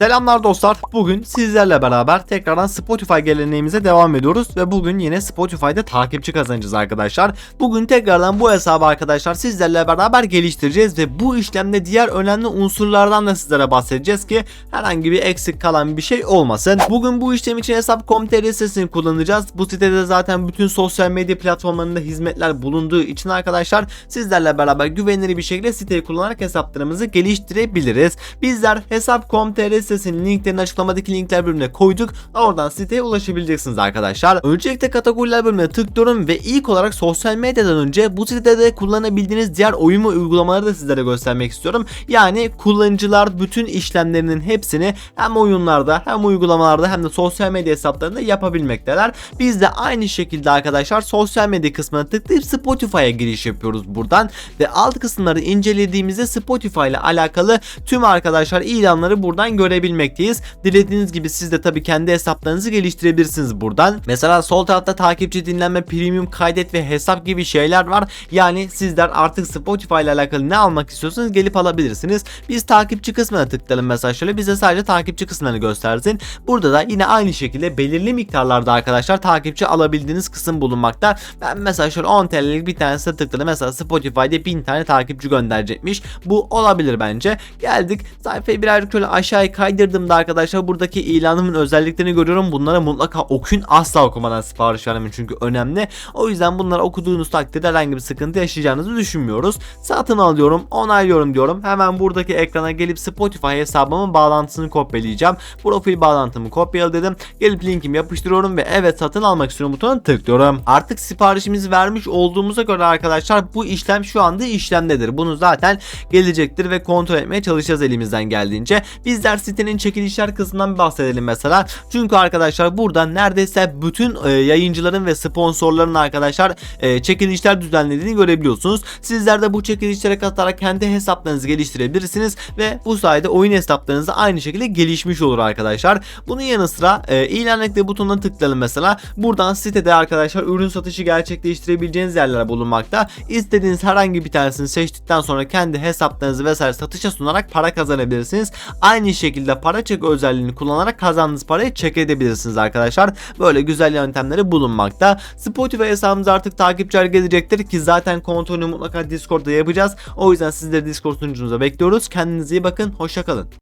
Selamlar dostlar. Bugün sizlerle beraber tekrardan Spotify geleneğimize devam ediyoruz ve bugün yine Spotify'da takipçi kazanacağız arkadaşlar. Bugün tekrardan bu hesabı arkadaşlar sizlerle beraber geliştireceğiz ve bu işlemde diğer önemli unsurlardan da sizlere bahsedeceğiz ki herhangi bir eksik kalan bir şey olmasın. Bugün bu işlem için hesap.com.tr sitesini kullanacağız. Bu sitede zaten bütün sosyal medya platformlarında hizmetler bulunduğu için arkadaşlar sizlerle beraber güvenilir bir şekilde siteyi kullanarak hesaplarımızı geliştirebiliriz. Bizler hesap.com.tr sitesinin linklerini açıklamadaki linkler bölümüne koyduk. Oradan siteye ulaşabileceksiniz arkadaşlar. Öncelikle kategoriler bölümüne tıklıyorum ve ilk olarak sosyal medyadan önce bu sitede de kullanabildiğiniz diğer oyun ve uygulamaları da sizlere göstermek istiyorum. Yani kullanıcılar bütün işlemlerinin hepsini hem oyunlarda hem uygulamalarda hem de sosyal medya hesaplarında yapabilmekteler. Biz de aynı şekilde arkadaşlar sosyal medya kısmına tıklayıp Spotify'a giriş yapıyoruz buradan ve alt kısımları incelediğimizde Spotify ile alakalı tüm arkadaşlar ilanları buradan görebilmekteyiz. Dilediğiniz gibi siz de tabii kendi hesaplarınızı geliştirebilirsiniz buradan. Mesela sol tarafta takipçi dinlenme, premium kaydet ve hesap gibi şeyler var. Yani sizler artık Spotify ile alakalı ne almak istiyorsanız gelip alabilirsiniz. Biz takipçi kısmına tıklayalım mesela şöyle bize sadece takipçi kısmını göstersin. Burada da yine aynı şekilde belirli miktarlarda arkadaşlar takipçi alabildiğiniz kısım bulunmakta. Ben mesela şöyle 10 TL'lik bir tanesine tıkladım. Mesela Spotify'da 1000 tane takipçi gönderecekmiş. Bu olabilir bence. Geldik sayfayı birazcık şöyle aşağıya kaydırdığımda arkadaşlar buradaki ilanımın özelliklerini görüyorum. Bunlara mutlaka okuyun. Asla okumadan sipariş vermeyin çünkü önemli. O yüzden bunları okuduğunuz takdirde herhangi bir sıkıntı yaşayacağınızı düşünmüyoruz. Satın alıyorum, onaylıyorum diyorum. Hemen buradaki ekrana gelip Spotify hesabımın bağlantısını kopyalayacağım. Profil bağlantımı kopyala dedim. Gelip linkimi yapıştırıyorum ve evet satın almak istiyorum butonuna tıklıyorum. Artık siparişimizi vermiş olduğumuza göre arkadaşlar bu işlem şu anda işlemdedir. Bunu zaten gelecektir ve kontrol etmeye çalışacağız elimizden geldiğince. Bizler sitenin çekilişler kısmından bahsedelim mesela. Çünkü arkadaşlar burada neredeyse bütün e, yayıncıların ve sponsorların arkadaşlar e, çekilişler düzenlediğini görebiliyorsunuz. Sizler de bu çekilişlere katılarak kendi hesaplarınızı geliştirebilirsiniz ve bu sayede oyun hesaplarınız da aynı şekilde gelişmiş olur arkadaşlar. Bunun yanı sıra e, ilan ekle butonuna tıklayalım mesela. Buradan sitede arkadaşlar ürün satışı gerçekleştirebileceğiniz yerler bulunmakta. İstediğiniz herhangi bir tanesini seçtikten sonra kendi hesaplarınızı vesaire satışa sunarak para kazanabilirsiniz. Aynı şekilde para çek özelliğini kullanarak kazandığınız parayı çek edebilirsiniz arkadaşlar. Böyle güzel yöntemleri bulunmakta. Spotify hesabımıza artık takipçiler gelecektir ki zaten kontrolünü mutlaka Discord'da yapacağız. O yüzden sizleri Discord sunucumuza bekliyoruz. Kendinize iyi bakın. Hoşçakalın.